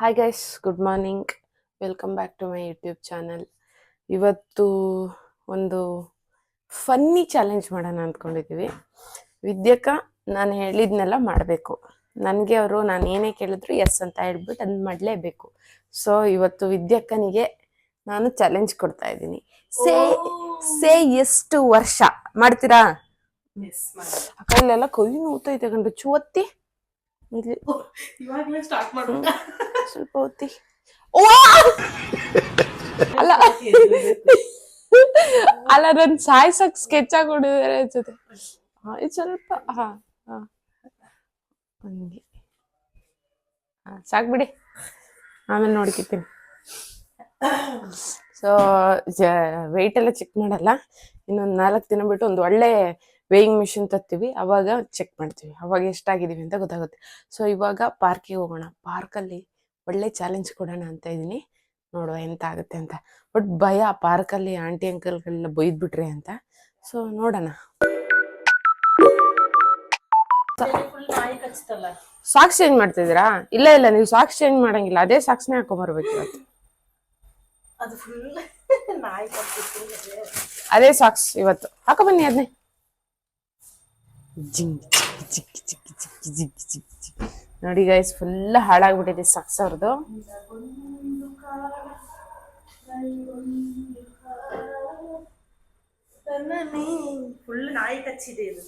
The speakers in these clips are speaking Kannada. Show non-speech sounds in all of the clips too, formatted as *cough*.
Hi guys good morning welcome back to my YouTube channel ಇವತ್ತು ಒಂದು ಫನ್ನಿ ಚಾಲೆಂಜ್ ಮಾಡೋಣ ಅಂದ್ಕೊಂಡಿದ್ದೀವಿ ವಿದ್ಯಕ ನಾನು ಹೇಳಿದ್ನೆಲ್ಲ ಮಾಡಬೇಕು. ನನಗೆ ಅವರು ನಾನು ಏನೇ ಕೇಳಿದ್ರು ಎಸ್ ಅಂತ ಹೇಳ್ಬಿಟ್ಟು ಅದನ್ನ ಮಾಡಲೇಬೇಕು. ಸೊ ಇವತ್ತು ವಿದ್ಯಕ್ಕನಿಗೆ ನಾನು ಚಾಲೆಂಜ್ ಕೊಡ್ತಾ ಇದ್ದೀನಿ. ಸೇ ಸೇ ಎಷ್ಟು ವರ್ಷ ಮಾಡ್ತೀರಾ? ಅಕ್ಕ ಇಲ್ಲೆಲ್ಲ ಕೈ ನೋವ್ತೈತೆ ಗಂಡು ಚುವತ್ತಿ. ಇಲ್ಲಿ ಇವಾಗಲೇ ಸ್ಟಾರ್ಟ್ ಮಾಡು ಸ್ವಲ್ಪ ಹೊತ್ತಿ. ಅಲ್ಲ. ಅಲ್ಲ ನನ್ ಸಾಯ್ಸಕ್ ಸ್ಕೆಚ್ ಹಾಕೊಂಡಿದ್ದಾರೆ ಹಾ, ಇದು ಸ್ವಲ್ಪ ಹಾ ಹಾ. ಹಂಗೆ. ಸಾಕ್ಬಿಡಿ ಆಮೇಲೆ ನೋಡ್ಕಿತೀನಿ. ಸೊ ವೆಯ್ಟ್ ಎಲ್ಲ ಚೆಕ್ ಮಾಡಲ್ಲ. ಇನ್ನೊಂದು ನಾಲ್ಕು ದಿನ ಬಿಟ್ಟು ಒಂದು ಒಳ್ಳೆ ವೇಯಿಂಗ್ ಮಿಷಿನ್ ತರ್ತೀವಿ ಅವಾಗ ಚೆಕ್ ಮಾಡ್ತೀವಿ. ಅವಾಗ ಎಷ್ಟಾಗಿದ್ದೀವಿ ಅಂತ ಗೊತ್ತಾಗುತ್ತೆ. ಸೊ ಇವಾಗ ಪಾರ್ಕಿಗೆ ಹೋಗೋಣ. ಪಾರ್ಕಲ್ಲಿ ಒಳ್ಳೆ ಚಾಲೆಂಜ್ ಕೊಡೋಣ ಅಂತ ಇದ್ದೀನಿ. ನೋಡುವ ಎಂತ ಆಗುತ್ತೆ ಅಂತ. ಬಟ್ ಭಯ ಪಾರ್ಕಲ್ಲಿ ಆಂಟಿ ಅಂಕಲ್ಗಳೆಲ್ಲ ಬೈದ್ಬಿಟ್ರೆ ಅಂತ. ಸೊ ನೋಡೋಣ. ಸಾಕ್ಸ್ ಚೇಂಜ್ ಮಾಡ್ತಿದ್ದೀರಾ? ಇಲ್ಲ ಇಲ್ಲ ನೀವು ಸಾಕ್ಸ್ ಚೇಂಜ್ ಮಾಡಂಗಿಲ್ಲ. ಅದೇ ಸಾಕ್ಸ್ನೇ ಹಾಕೊಂಬರ್ಬೇಕು ಇವತ್ತು. ಅದೇ ಸಾಕ್ಸ್ ಇವತ್ತು. ಹಾಕೋ ಬನ್ನಿ ಅದನ್ನೇ ಜಿಂಗ್ ಚಿಕ್ಕಿ ಚಿಕ್ಕಿ ಚಿಕ್ಕಿ ಚಿಕ್ಕಿ ಚಿಕ್ಕಿ ಚಿಕ್ಕಿ ನೋಡಿ ಗೈಸ್ ಫುಲ್ ಹಾಳಾಗ್ಬಿಟ್ಟಿದೆ ಸಕ್ಸ್ ಅವ್ರದ್ದು ಫುಲ್ ನಾಯಿ ಕಚ್ಚಿದೆ ಇದು.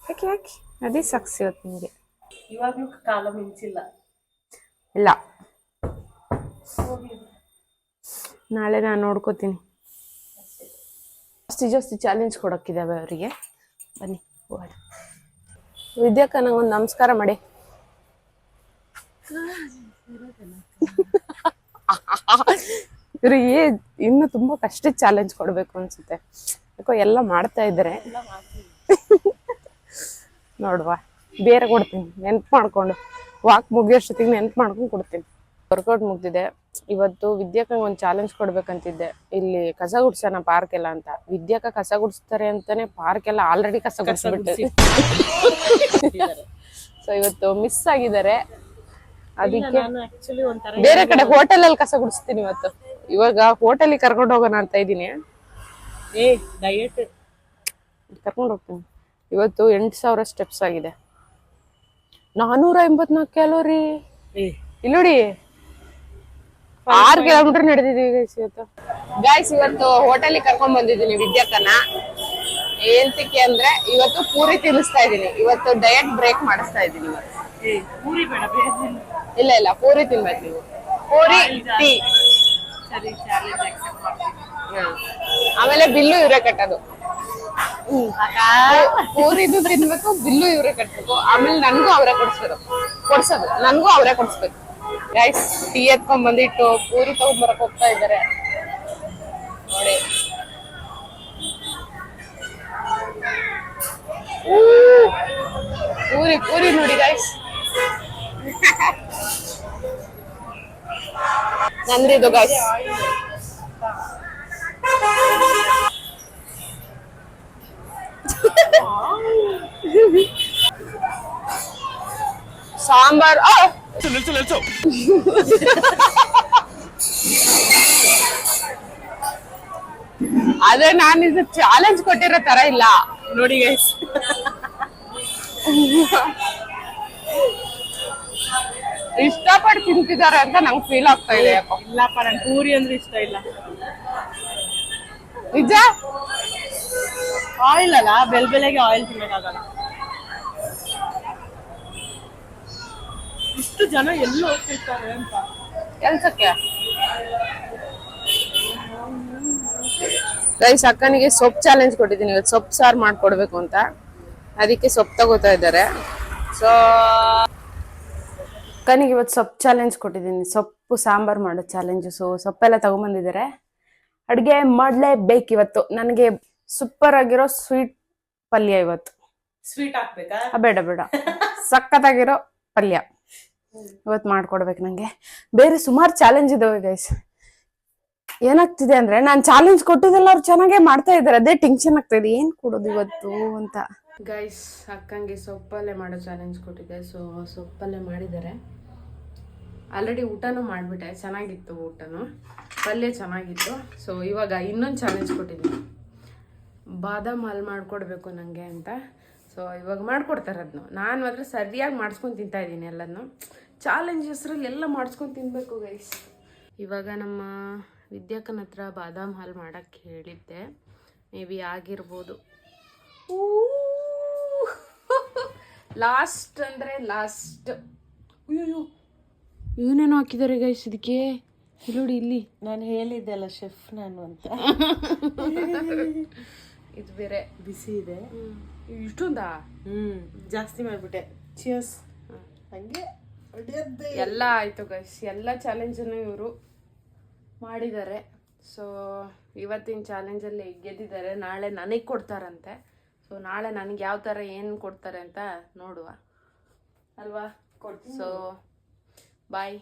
ಯಾಕೆ ಯಾಕೆ? ಅದೇ ಸಕ್ಸ್ ಇವತ್ತು ನಿಮಗೆ. ಇವಾಗ್ಲೂ ಕಾಲ ಮಿಂಚಿಲ್ಲ. ಇಲ್ಲ. ನಾಳೆ ನಾನು ನೋಡ್ಕೋತೀನಿ. ಜಾಸ್ತಿ ಜಾಸ್ತಿ ಚಾಲೆಂಜ್ ಕೊಡೋಕ್ಕಿದ್ದಾವೆ ಅವರಿಗೆ. ಬನ್ನಿ. ಹೋಗೋಣ ವಿದ್ಯಾಕ ನಂಗೊಂದು ನಮಸ್ಕಾರ ಮಾಡಿ. ಇವ್ರಿಗೆ ಇನ್ನು ತುಂಬಾ ಕಷ್ಟ ಚಾಲೆಂಜ್ ಕೊಡ್ಬೇಕು ಅನ್ಸುತ್ತೆ. ಯಾಕೋ ಎಲ್ಲ ಮಾಡ್ತಾ ಇದ್ರೆ ನೋಡುವ. ಬೇರೆ ಕೊಡ್ತೀನಿ. ನೆನ್ಪು ಮಾಡ್ಕೊಂಡು. ವಾಕ್ ಮುಗಿಯೋಷ್ಟೊತ್ತಿಗೆ ನೆನ್ಪು ಮಾಡ್ಕೊಂಡು ಕೊಡ್ತೀನಿ. ವರ್ಕೌಟ್ ಮುಗ್ದಿದೆ. ಇವತ್ತು ವಿದ್ಯಾಕ ಒಂದು ಚಾಲೆಂಜ್ ಕೊಡ್ಬೇಕಂತಿದ್ದೆ. ಇಲ್ಲಿ ಕಸ ಗುಡ್ಸೋಣ ಪಾರ್ಕ್ ಎಲ್ಲ ಅಂತ. ವಿದ್ಯಾಕ ಕಸ ಗುಡಿಸ್ತಾರೆ ಅಂತಾನೆ ಪಾರ್ಕ್ ಎಲ್ಲ ಆಲ್ರೆಡಿ ಕಸ ಗುಡಿಸ್ಬಿಟ್ಟು ಸೊ ಇವತ್ತು ಮಿಸ್ ಆಗಿದ್ದಾರೆ. ಅದಕ್ಕೆ ಬೇರೆ ಕಡೆ ಹೋಟೆಲ್ ಅಲ್ಲಿ ಕಸ ಗುಡಿಸ್ತೀನಿ ಇವತ್ತು. ಇವಾಗ ಹೋಟೆಲ್ ಕರ್ಕೊಂಡು ಹೋಗೋಣ ಅಂತ ಇದ್ದೀನಿ. ಕರ್ಕೊಂಡು ಹೋಗ್ತೀನಿ. ಇವತ್ತು ಎಂಟು ಸಾವಿರ ಸ್ಟೆಪ್ಸ್ ಆಗಿದೆ. ನಾನೂರ ಎಂಬತ್ನಾಲ್ಕು ಕ್ಯಾಲೋರಿ ಇಲ್ಲೋಡಿ. ಆರು ಕಿಲೋಮೀಟರ್ ನಡೆದಿದೀವಿ ಗೈಸ್ ಇವತ್ತು. ಗೈಸ್ ಇವತ್ತು ಹೋಟೆಲ್ ಕರ್ಕೊಂಡ್ ಬಂದಿದ್ದೀನಿ ವಿದ್ಯಾರ್ಥನ ಏಂತಕ್ಕೆ ಅಂದ್ರೆ ಇವತ್ತು ಪೂರಿ ತಿನ್ನಿಸ್ತಾ ಇದೀನಿ ಇವತ್ತು ಡಯಟ್ ಬ್ರೇಕ್ ಮಾಡಿಸ್ತಾ ಇದೀನಿ ಪೂರಿ ಇಲ್ಲ ಇಲ್ಲ ಪೂರಿ ತಿನ್ಬೇಕು ನೀವು. ಪೂರಿ ಟೀ. ಆಮೇಲೆ ಬಿಲ್ಲು ಇವರೇ ಕಟ್ಟೋದು. ಪೂರಿದು ತಿನ್ಬೇಕು ಬಿಲ್ಲು ಇವರೇ ಕಟ್ಬೇಕು. ಆಮೇಲೆ ನನ್ಗೂ ಅವರೇ ಕೊಡ್ಸ್ಬೇಕು. ಕೊಡ್ಸೋದು. ನನ್ಗೂ ಅವರೇ ಕೊಡ್ಸ್ಬೇಕು. ಗೈಸ್ ಟೀ ಎತ್ಕೊಂಡ್ ಬಂದಿಟ್ಟು ಪೂರಿ ತಗೊಂಡ್ಬರಕ್ ಹೋಗ್ತಾ ಇದ್ದಾರೆ. ನೋಡಿ. ಪೂರಿ ಪೂರಿ ನೋಡಿ ಗೈಸ್ ನಂದಿದು ಗೈಸ್ ಸಾಂಬಾರ್ ಆ! *laughs* ಅದೇ ನಾನು ಇದು ಚಾಲೆಂಜ್ ಕೊಟ್ಟಿರೋ ತರ ಇಲ್ಲ. ನೋಡಿ ಗೈಸ್ *laughs* ಇಷ್ಟಪಟ್ಟು ತಿಂತಿದ್ದಾರೆ ಅಂತ ನಂಗೆ ಫೀಲ್ ಆಗ್ತಾ ಇದೆ. ಇಲ್ಲ ಇಲ್ಲಪ್ಪ ನನ್ ಪೂರಿ ಅಂದ್ರೆ ಇಷ್ಟ ಇಲ್ಲ. ನಿಜ? ಆಯಿಲ್ ಅಲ್ಲ ಬೆಲ್ ಬೆಲೆಗೆ ಆಯಿಲ್ ತಿನ್ನಕ್ಕಾಗಲ್ಲ. ಇಷ್ಟು ಜನ ಎಲ್ಲಿ ಹೋಗ್ತಿರ್ತಾರೆ ಅಂತ. ಕೆಲ್ಸಕ್ಕೆ? ಗೈಸ್ ಅಕ್ಕನಿಗೆ ಸೊಪ್ಪು ಚಾಲೆಂಜ್ ಕೊಟ್ಟಿದ್ದೀನಿ. ಇವತ್ತು ಸೊಪ್ಪು ಸಾರು ಮಾಡ್ಕೊಡ್ಬೇಕು ಅಂತ. ಅದಕ್ಕೆ ಸೊಪ್ಪು ತಗೋತಾ ಇದ್ದಾರೆ. ಸೊ ಅಕ್ಕನಿಗೆ ಇವತ್ತು ಸೊಪ್ಪು ಚಾಲೆಂಜ್ ಕೊಟ್ಟಿದ್ದೀನಿ. ಸೊಪ್ಪು ಸಾಂಬಾರ್ ಮಾಡೋ ಚಾಲೆಂಜು ಸೊ ಸೊಪ್ಪೆಲ್ಲ ತಗೊಂಬಂದಿದ್ದಾರೆ. ಅಡುಗೆ ಮಾಡಲೇಬೇಕು ಇವತ್ತು. ನನಗೆ ಸೂಪರ್ ಆಗಿರೋ ಸ್ವೀಟ್ ಪಲ್ಯ ಇವತ್ತು. ಸ್ವೀಟ್ ಹಾಕ್ಬೇಕಾ? ಬೇಡ ಬೇಡ. ಸಖತ್ತಾಗಿರೋ ಪಲ್ಯ. ಇವತ್ತು ಮಾಡ್ಕೊಡ್ಬೇಕು ನಂಗೆ. ಬೇರೆ ಸುಮಾರು ಚಾಲೆಂಜ್ ಇದಾವೆ ಗೈಸ್ ಏನಾಗ್ತಿದೆ ಅಂದ್ರೆ ನಾನು ಚಾಲೆಂಜ್ ಕೊಟ್ಟಿದ್ದೆಲ್ಲ ಅವ್ರು ಚೆನ್ನಾಗೇ ಮಾಡ್ತಾ ಇದ್ದಾರೆ. ಅದೇ ಟೆನ್ಷನ್ ಆಗ್ತಾ ಇದೆ. ಏನ್ ಕೊಡೋದು ಇವತ್ತು ಅಂತ. ಗೈಸ್ ಅಕ್ಕಂಗೆ ಸೊಪ್ಪಲ್ಲೇ ಮಾಡೋ ಚಾಲೆಂಜ್ ಕೊಟ್ಟಿದ್ದೆ. ಸೊ ಸೊಪ್ಪಲ್ಲೇ ಮಾಡಿದ್ದಾರೆ. ಆಲ್ರೆಡಿ ಊಟನೂ ಮಾಡಿಬಿಟ್ಟೆ. ಚೆನ್ನಾಗಿತ್ತು ಊಟನೂ. ಪಲ್ಯ ಚೆನ್ನಾಗಿತ್ತು. ಸೊ ಇವಾಗ ಇನ್ನೊಂದು ಚಾಲೆಂಜ್ ಕೊಟ್ಟಿದ್ದೀನಿ. ಬಾದಾಮ್ ಹಾಲು ಮಾಡಿಕೊಡ್ಬೇಕು ನನಗೆ ಅಂತ. ಸೊ ಇವಾಗ ಮಾಡ್ಕೊಡ್ತಾರೆ ಅದನ್ನು ನಾನು ಮಾತ್ರ ಸರಿಯಾಗಿ ಮಾಡಿಸ್ಕೊಂಡು ತಿಂತಾ ಇದ್ದೀನಿ ಎಲ್ಲನೂ ಚಾಲೆಂಜ್ ಹೆಸ್ರಲ್ಲಿ ಎಲ್ಲ ಮಾಡಿಸ್ಕೊಂಡು ತಿನ್ನಬೇಕು ಗೈಸ್ ಇವಾಗ ನಮ್ಮ ವಿದ್ಯಾಕನ ಹತ್ರ ಬಾದಾಮ್ ಹಾಲು ಮಾಡೋಕ್ಕೆ ಹೇಳಿದ್ದೆ. ಮೇ ಬಿ ಆಗಿರ್ಬೋದು. ಲಾಸ್ಟ್ ಅಂದರೆ ಲಾಸ್ಟ್. ಅಯ್ಯೋ ಏನೇನೋ ಹಾಕಿದ್ದಾರೆ ಗೈಸ್ ಇದಕ್ಕೆ? ನೋಡಿ ಇಲ್ಲಿ. ನಾನು ಹೇಳಿದ್ದೆ ಅಲ್ಲ ಶೆಫ್ ನಾನು ಅಂತ. ಇದು ಬೇರೆ ಬಿಸಿ ಇದೆ. ಇಷ್ಟೊಂದಾ? ಹ್ಞೂ ಜಾಸ್ತಿ ಮಾಡ್ಬಿಟ್ಟೆ. ಚಿಯರ್ಸ್ ಹಂಗೆ. ಎಲ್ಲ ಆಯಿತು ಗೈಸ್ ಎಲ್ಲ ಚಾಲೆಂಜನ್ನು ಇವರು ಮಾಡಿದ್ದಾರೆ. ಸೊ ಇವತ್ತಿನ ಚಾಲೆಂಜಲ್ಲಿ ಗೆದ್ದಿದ್ದಾರೆ. ನಾಳೆ ನನಗೆ ಕೊಡ್ತಾರಂತೆ. ಸೊ ನಾಳೆ ನನಗೆ ಯಾವ ಥರ ಏನು ಕೊಡ್ತಾರೆ ಅಂತ ನೋಡುವ. ಅಲ್ವಾ? So bye